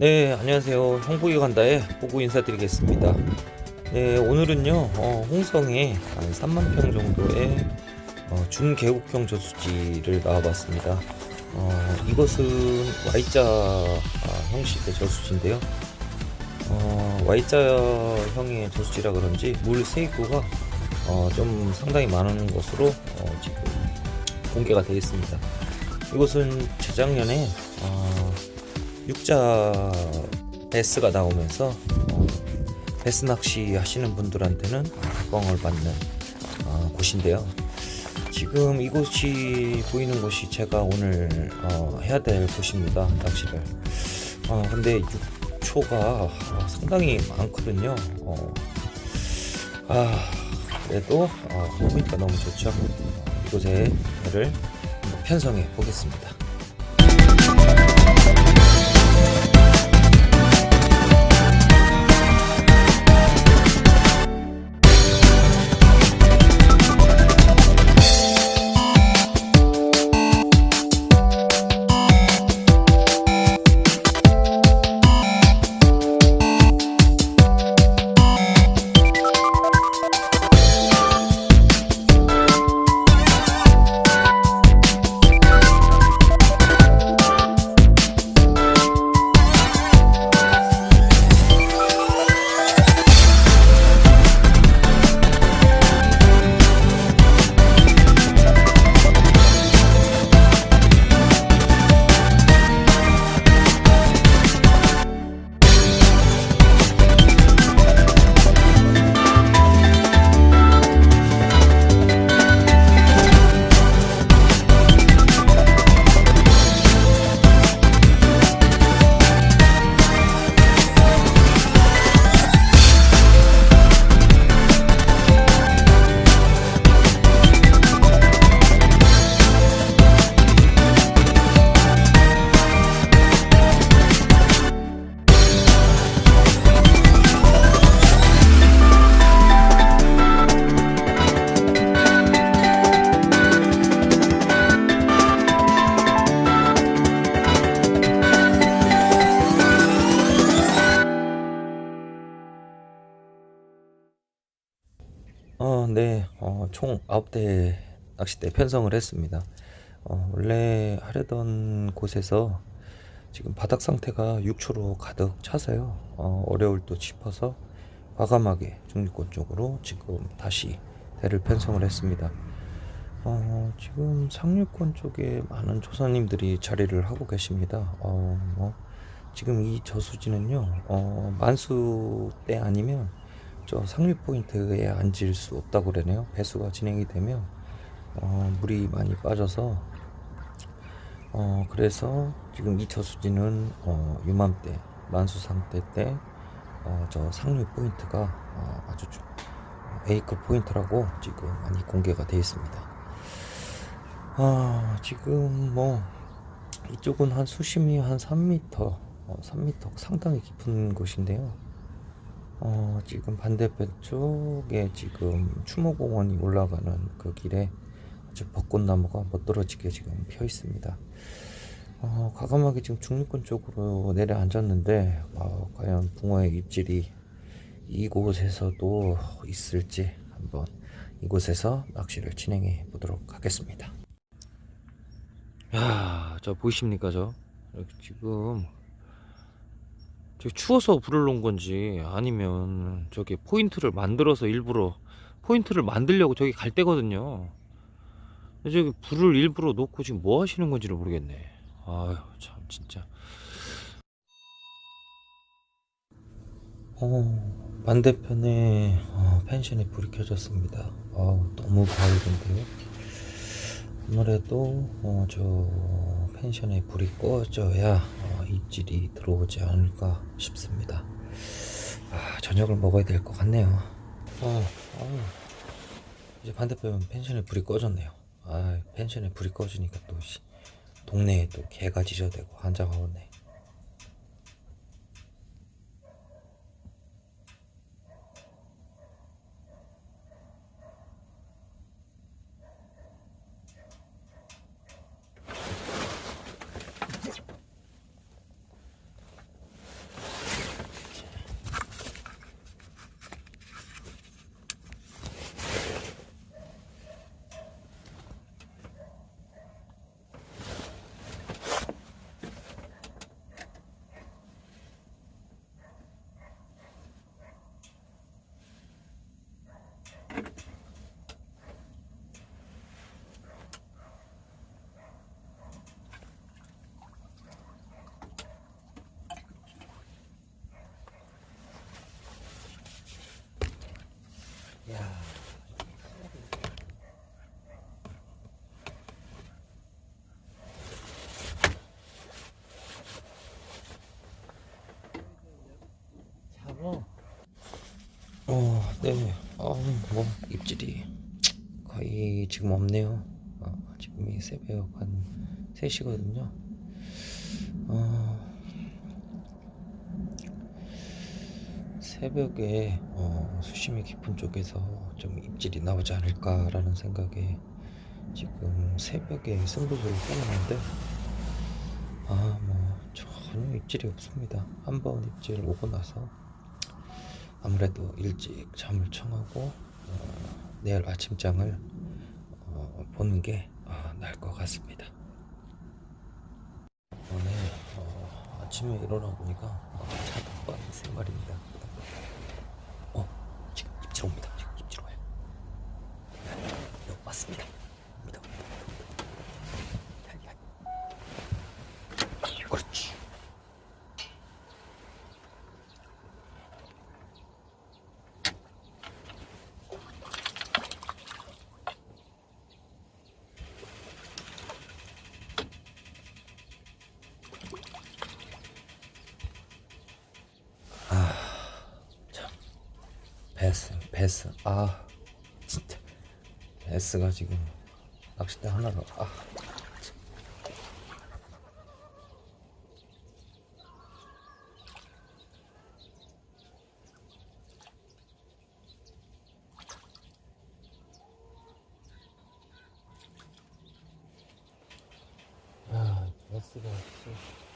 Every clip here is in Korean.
네, 안녕하세요. 형복이 간다에 보고 인사드리겠습니다. 네, 오늘은요, 어, 홍성에 한 3만 평 정도의 어, 중계곡형 저수지를 나와봤습니다. 어, 이것은 Y자 아, 형식의 저수지인데요. 어, Y자 형의 저수지라 그런지 물 세입구가 어, 좀 상당히 많은 것으로 어, 지금 공개가 되어 있습니다. 이곳은 재작년에 어, 육자 베스가 나오면서 어, 베스 낚시 하시는 분들한테는 각광을 받는 어, 곳인데요. 지금 이곳이 보이는 곳이 제가 오늘 어, 해야 될 곳입니다. 낚시를. 어, 근데 6초가 상당히 많거든요. 어, 아, 그래도 어, 포인트가 너무 좋죠. 어, 이곳에 배를 편성해 보겠습니다. 어, 총 9대 낚싯대 편성을 했습니다. 어, 원래 하려던 곳에서 지금 바닥 상태가 6초로 가득 차서요. 어, 어려울 듯 싶어서 과감하게 중립권 쪽으로 지금 다시 대를 편성을 했습니다. 어, 지금 상류권 쪽에 많은 조사님들이 자리를 하고 계십니다. 어, 뭐, 지금 이 저수지는요, 어, 만수 때 아니면 저 상륙 포인트에 앉을 수 없다고 그러네요. 배수가 진행이 되면 어, 물이 많이 빠져서 어, 그래서 지금 이 저수지는 어, 유맘때 만수 상태 때 어, 저 상륙 포인트가 어, 아주 좀 A급 포인트라고 지금 많이 공개가 되어 있습니다. 아, 지금 뭐 이쪽은 한 수심이 한 3m, 어, 3m 상당히 깊은 곳인데요. 어, 지금 반대편 쪽에 지금 추모공원이 올라가는 그 길에 아주 벚꽃나무가 멋들어지게 지금 펴 있습니다. 어, 과감하게 지금 중립권 쪽으로 내려앉았는데, 어, 과연 붕어의 입질이 이곳에서도 있을지 한번 이곳에서 낚시를 진행해 보도록 하겠습니다. 야, 저 보이십니까, 저? 지금 저기 추워서 불을 놓은 건지 아니면 저기 포인트를 만들어서 일부러 포인트를 만들려고 저기 갈 때거든요. 저기 불을 일부러 놓고 지금 뭐 하시는 건지를 모르겠네. 아유 참 진짜. 어 반대편에 어, 펜션에 불이 켜졌습니다. 아우 너무 밝은데요. 아무래도 어, 저 펜션에 불이 꺼져야 어, 입질이 들어오지 않을까 싶습니다. 아, 저녁을 먹어야 될 것 같네요. 어, 어, 이제 반대편 펜션에 불이 꺼졌네요. 아, 펜션에 불이 꺼지니까 또 씨, 동네에 또 개가 짖어대고 한자가 오네. 있잖아. 어, 네. 어, 뭐 입질이 거의 지금 없네요. 어, 지금이 새벽 한 3시거든요. 어, 새벽에 어, 수심이 깊은 쪽에서 좀 입질이 나오지 않을까라는 생각에 지금 새벽에 승부수를 떼는데 아, 뭐 전혀 입질이 없습니다. 한 번 입질 오고 나서 아무래도 일찍 잠을 청하고 어, 내일 아침장을 어, 보는 게 어, 나을 것 같습니다. 오늘 어, 아침에 일어나 보니까 어, 자덕반 세 마리입니다. 어 지금 입질 옵니다. 지금 입질 와요. 네, 왔습니다. 옵니다. 옵니다. 옵니다. 야, 야. 그렇지. 참 베스. 아 진짜. 베스가 지금 낚싯대 하나로. 아. 참. 아 베스가 진짜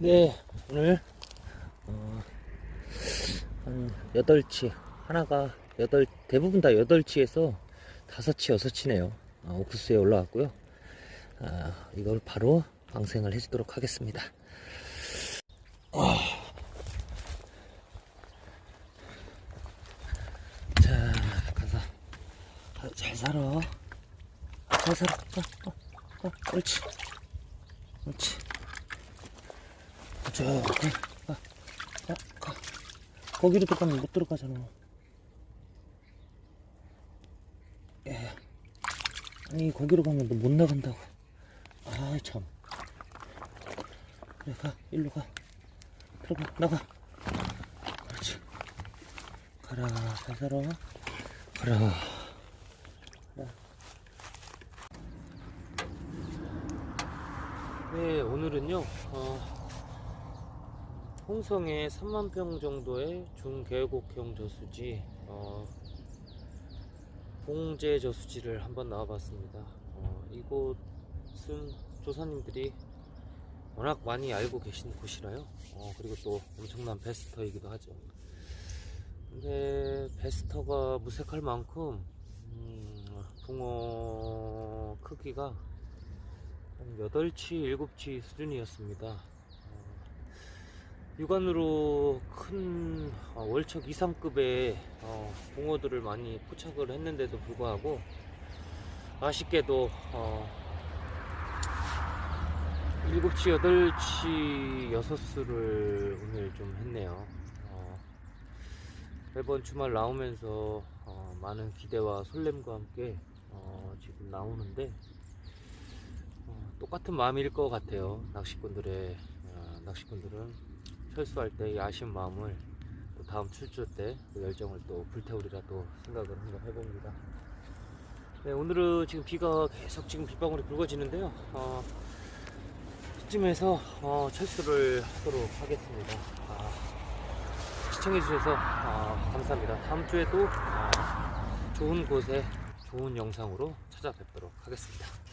네, 오늘 어, 한 8치 하나가 여덟 대부분 다 8치에서 5치 6치네요. 아, 오크스에 올라왔고요. 아, 이걸 바로 방생을 해주도록 하겠습니다. 아. 자, 가서 아, 잘 살아. 잘 살아. 어, 어, 어. 옳지. 저, 가, 가, 가. 거기로 들어가면 못 들어가잖아. 예. 아니, 거기로 가면 너 못 나간다고. 아, 참. 그래, 가, 일로 가. 들어가, 나가. 그렇지. 가라, 잘 살아. 가라. 네, 오늘은요, 어, 홍성에 3만 평 정도의 중계곡형 저수지 어, 봉제 저수지를 한번 나와봤습니다. 어, 이곳은 조사님들이 워낙 많이 알고 계신 곳이라요. 어, 그리고 또 엄청난 베스터이기도 하죠. 근데 베스터가 무색할 만큼 음, 붕어 크기가 한 8치, 7치 수준이었습니다. 어, 육안으로 큰 어, 월척 이상급의 어, 붕어들을 많이 포착을 했는데도 불구하고 아쉽게도 어, 7치, 8치, 6수를 오늘 좀 했네요. 어, 매번 주말 나오면서 어, 많은 기대와 설렘과 함께 어, 지금 나오는데 어, 똑같은 마음일 것 같아요. 낚시꾼들의 어, 낚시꾼들은 철수할 때이 아쉬운 마음을 또 다음 출조 때그 열정을 또 불태우리라 또 생각을 한번 해봅니다. 네, 오늘은 지금 비가 계속 지금 빗방울이 굵어지는데요. 어, 이쯤에서 어, 철수를 하도록 하겠습니다. 아, 시청해주셔서 아, 감사합니다. 다음 주에도 아, 좋은 곳에 좋은 영상으로 찾아뵙도록 하겠습니다.